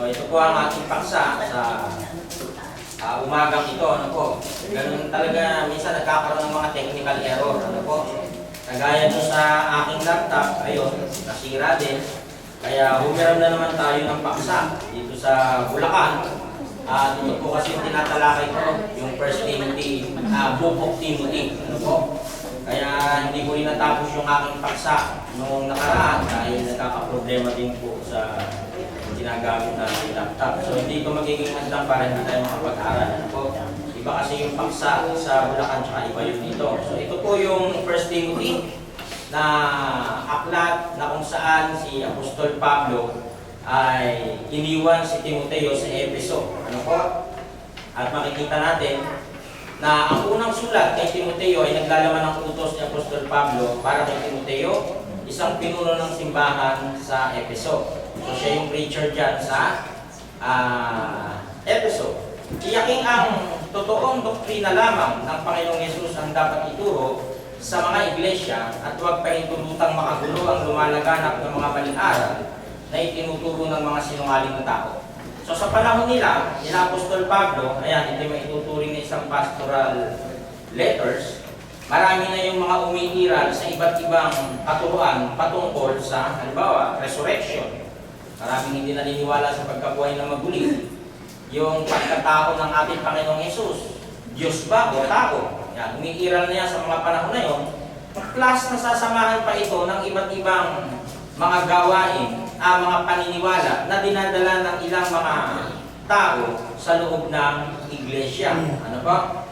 So ito po ang ating paksa sa ah, umagang ito. Ano po? Ganun talaga, minsan nagkakaroon ng mga technical error. Ano po? Kagaya doon sa aking laptop, ayun, nasira din. Kaya humiram na naman tayo ng paksa dito sa Bulacan. At ito po kasi tinatalakay ko, yung First Timothy, uh, Book of Timothy. Ano po? Kaya hindi ko rin natapos yung aking paksa noong nakaraan dahil nagkakaproblema din po sa ginagamit natin laptop. So hindi ko magiging maslang para hindi tayo makapag-aral. Ano po? Iba kasi yung paksa sa Bulacan tsaka iba yun dito. So ito po yung First Timothy na aklat na kung saan si Apostol Pablo ay iniwan si Timoteo sa Efeso. Ano po? At makikita natin na ang unang sulat kay Timoteo ay naglalaman ng utos ni Apostol Pablo para kay Timoteo, isang pinuno ng simbahan sa Efeso. So siya yung preacher dyan sa ah, Efeso. Iyaking ang totoong doktrina lamang ng Panginoong Yesus ang dapat ituro sa mga iglesia at huwag pahintulutang makagulo ang lumalaganap ng mga maling aral na itinuturo ng mga sinungaling na tao. So sa panahon nila, nila Apostol Pablo, ayan, ito yung maituturing na isang pastoral letters, marami na yung mga umiiral sa iba't ibang katuruan patungkol sa, halimbawa, resurrection. Maraming hindi naniniwala sa pagkabuhay na maguli. Yung pagkatao ng ating Panginoong Yesus. Diyos ba o tao? Yan, umiiral na yan sa mga panahon na yon. Plus, nasasamahan pa ito ng iba't ibang mga gawain, ah, mga paniniwala na dinadala ng ilang mga tao sa loob ng iglesia. Ano ba?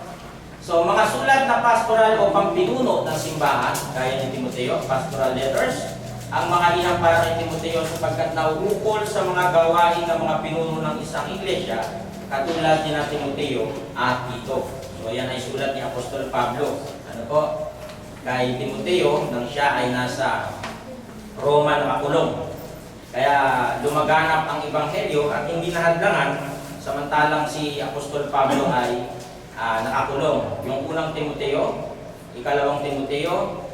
So, mga sulat na pastoral o pampinuno ng simbahan, gaya ni Timoteo, pastoral letters, ang mga ihang para kay Timoteo sapagkat nauukol sa mga gawain ng mga pinuno ng isang iglesia, katulad ni na Timoteo at Tito. So, yan ay sulat ni Apostol Pablo. Ano po? Kay Timoteo, nang siya ay nasa Roma nakakulong. Kaya lumaganap ang ebanghelyo at hindi nahadlangan samantalang si Apostol Pablo ay ah, nakakulong. Yung unang Timoteo, ikalawang Timoteo,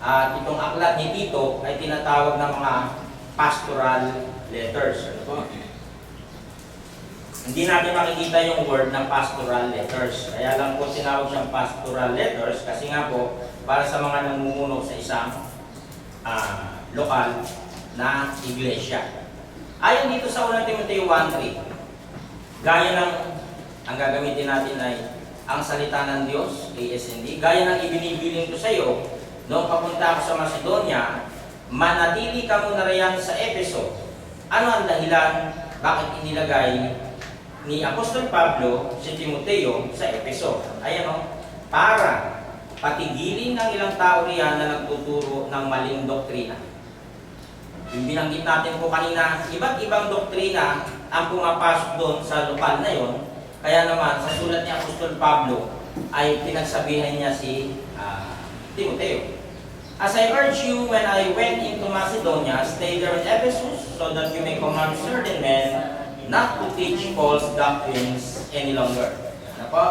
at itong aklat ni Tito ay tinatawag ng mga pastoral letters. Ano po? Hindi natin makikita yung word na pastoral letters. Kaya lang po tinawag siyang pastoral letters kasi nga po para sa mga namumuno sa isang ah, lokal na iglesia. Ayon dito sa 1 Timoteo 1.3, gaya ng, ang gagamitin natin ay ang salita ng Diyos, ASND, gaya ng ibinibiling ko sa iyo, noong papunta ako sa Macedonia, manatili ka muna riyan sa Efeso. Ano ang dahilan bakit inilagay ni Apostol Pablo si Timoteo sa Efeso? Ayan o, para patigilin ng ilang tao riyan na nagtuturo ng maling doktrina. Yung binanggit natin po kanina, iba't ibang doktrina ang pumapasok doon sa lokal na yon. Kaya naman, sa sulat ni Apostol Pablo, ay pinagsabihan niya si ah, Timoteo. As I urge you when I went into Macedonia, stay there in Ephesus, so that you may command certain men not to teach false doctrines any longer. Ano po?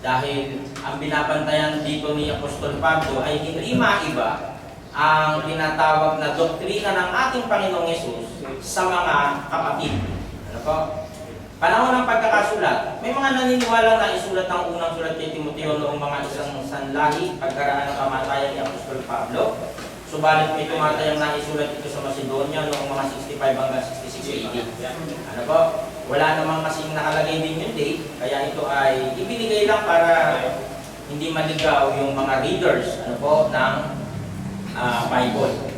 Dahil ang binabantayan dito ni Apostol Pablo ay hindi maiba ang tinatawag na doktrina ng ating Panginoong Yesus sa mga kapatid. Ano po? Panahon ng pagkakasulat, may mga naniniwala na isulat ng unang sulat kay Timoteo noong mga isang sanlahi pagkaraan ng kamatayan ni Apostol Pablo. Subalit may tumatayang na isulat ito sa Macedonia noong mga 65 hanggang 66 AD. Ano po? Wala namang kasing nakalagay din yung date, kaya ito ay ibinigay lang para hindi maligaw yung mga readers ano po, ng ah, Bible.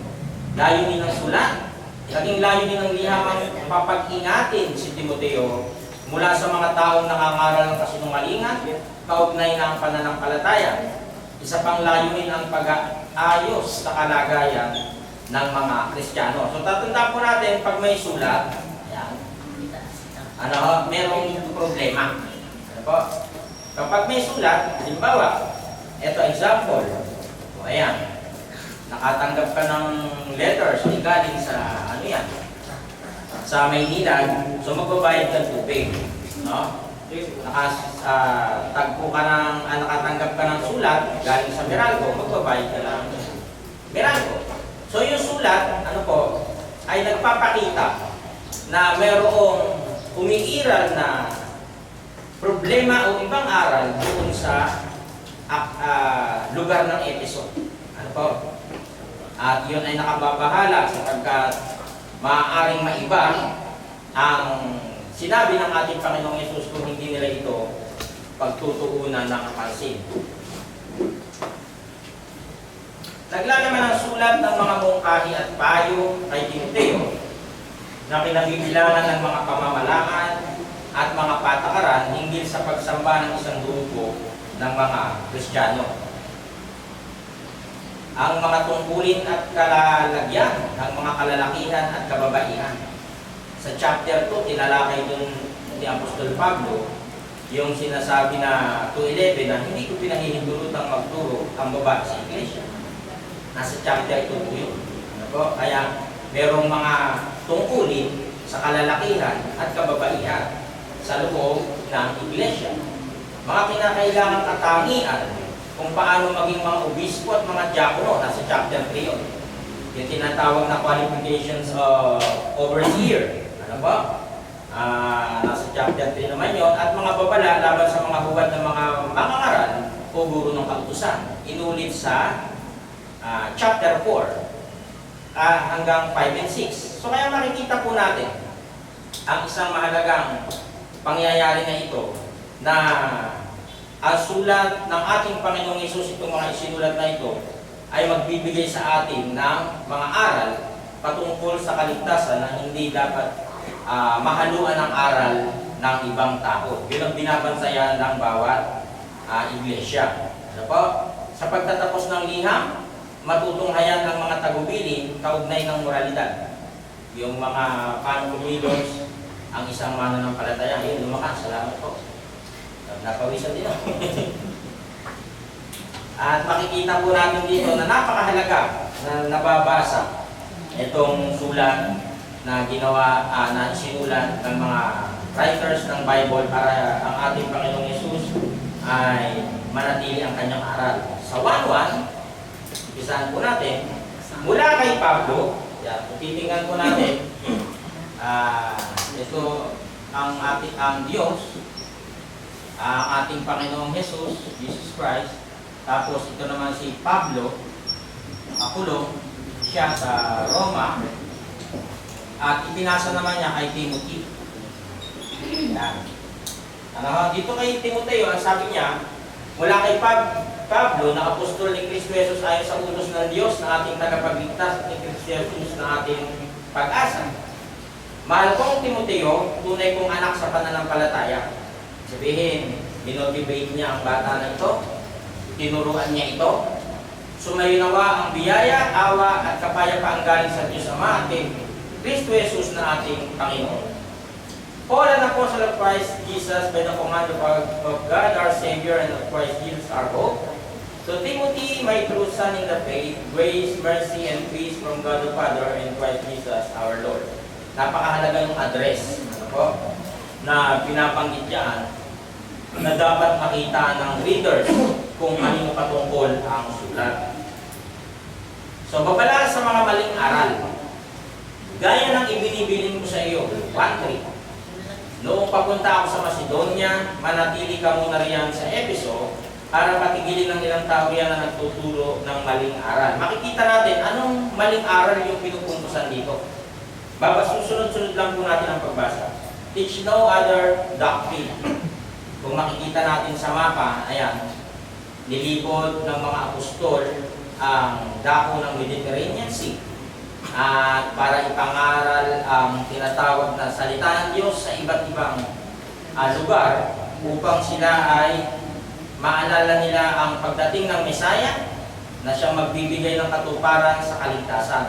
Layunin ng sulat, naging layunin ng lihamang papag-ingatin si Timoteo mula sa mga taong nangangaral ng kasinungalingan, kaugnay ng pananampalataya. Isa pang layunin ang pag-aayos sa kalagayan ng mga Kristiyano. So tatanda po natin pag may sulat, ayan, ano, merong problema. Ano po? Kapag may sulat, halimbawa, ito example, o ayan, nakatanggap ka ng letters galing sa yan sa Maynila so magbabayad ka tubig no Nakas, ah, tagpo ka ng ah, nakatanggap ka ng sulat galing sa Meralco magbabayad ka ng Meralco so yung sulat ano po ay nagpapakita na merong umiiral na problema o ibang aral doon sa ah, ah, lugar ng episode. Ano po? At yun ay nakababahala sapagkat maaaring maiba ang sinabi ng ating Panginoong Yesus kung hindi nila ito pagtutuunan ng pansin. Naglalaman ng sulat ng mga mungkahi at payo kay Timoteo na kinabibilangan ng mga pamamalakad at mga patakaran hinggil sa pagsamba ng isang grupo ng mga Kristiyano. Ang mga tungkulin at kalalagyan ng mga kalalakihan at kababaihan. Sa chapter 2, tinalakay dun ni Apostol Pablo yung sinasabi na 2.11 na hindi ko pinahihintulutang magturo ang babae sa iglesia. Nasa chapter 2 po yun. Ano? Kaya merong mga tungkulin sa kalalakihan at kababaihan sa loob ng iglesia. Mga kinakailangang katangian kung paano maging mga obispo at mga diakono, nasa chapter 3 yun. Yung tinatawag na qualifications of overseer. Ano ba? Ah, nasa chapter 3 naman yon at mga babala laban sa mga huwad ng mga mangangaral o guro ng kautusan. Inulit sa ah, chapter 4 ah, hanggang 5 and 6. So kaya makikita po natin ang isang mahalagang pangyayari na ito na ang sulat ng ating Panginoong Yesus itong mga isinulat na ito ay magbibigay sa atin ng mga aral patungkol sa kaligtasan na hindi dapat ah, mahaluan ng aral ng ibang tao. Yun ang binabansayan ng bawat ah, iglesia. Ano po? Sa pagtatapos ng liham, matutunghayan ng mga tagubilin kaugnay ng moralidad. Yung mga pangumilos, ang isang mananampalataya, yun, lumakas. Salamat po. Napawisan din ako. At makikita po natin dito na napakahalaga na nababasa itong sulat na ginawa, ah, na sinulat ng mga writers ng Bible para ang ating Panginoong Yesus ay manatili ang kanyang aral. Sa 1.1, umpisahan po natin, mula kay Pablo, yan, titingnan po natin, ah, ito ang ating ang Diyos, ang ating Panginoong Jesus, Jesus Christ, tapos ito naman si Pablo, Apollo, siya sa Roma, at ipinasa naman niya kay Timothy. Yan. Ano, dito kay Timoteo, ang sabi niya, mula kay Pab Pablo, na apostol ni Kristo Jesus ayon sa utos ng Diyos na ating tagapagligtas at ni Kristo Jesus na ating pag-asa. Mahal kong Timoteo, tunay kong anak sa pananampalataya. Sabihin, binotivate niya ang bata na ito, tinuruan niya ito, sumayunawa ang biyaya, awa at kapayapaan galing sa Diyos Ama ating Kristo Jesus na ating Panginoon. Paul, an apostle of Christ Jesus, by the command of, of God our Savior and of Christ Jesus our hope, to Timothy, my true son in the faith, grace, mercy, and peace from God the Father and Christ Jesus our Lord. Napakahalaga yung address ano na pinapanggit yan na dapat makita ng readers kung ano patungkol ang sulat. So, babala sa mga maling aral. Gaya ng ibinibilin ko sa iyo, 1.3. Noong papunta ako sa Macedonia, manatili ka muna riyan sa Episo para patigilin ng ilang tao riyan na nagtuturo ng maling aral. Makikita natin anong maling aral yung pinupuntusan dito. Baba, susunod-sunod lang po natin ang pagbasa. Teach no other doctrine. Kung makikita natin sa mapa, ayan, nilipod ng mga apostol ang dako ng Mediterranean Sea at para ipangaral ang tinatawag na salita ng Diyos sa iba't ibang ah, lugar upang sila ay maalala nila ang pagdating ng Mesaya na siyang magbibigay ng katuparan sa kaligtasan.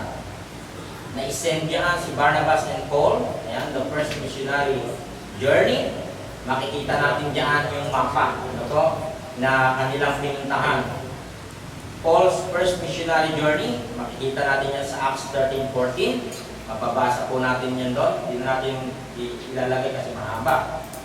Naisendyahan si Barnabas and Paul, ayan, the first missionary journey. Makikita natin diyan yung mapa ano to, na kanilang pinuntahan. Paul's first missionary journey, makikita natin yan sa Acts 13.14. Mapabasa po natin yan doon. Hindi na natin ilalagay kasi mahaba.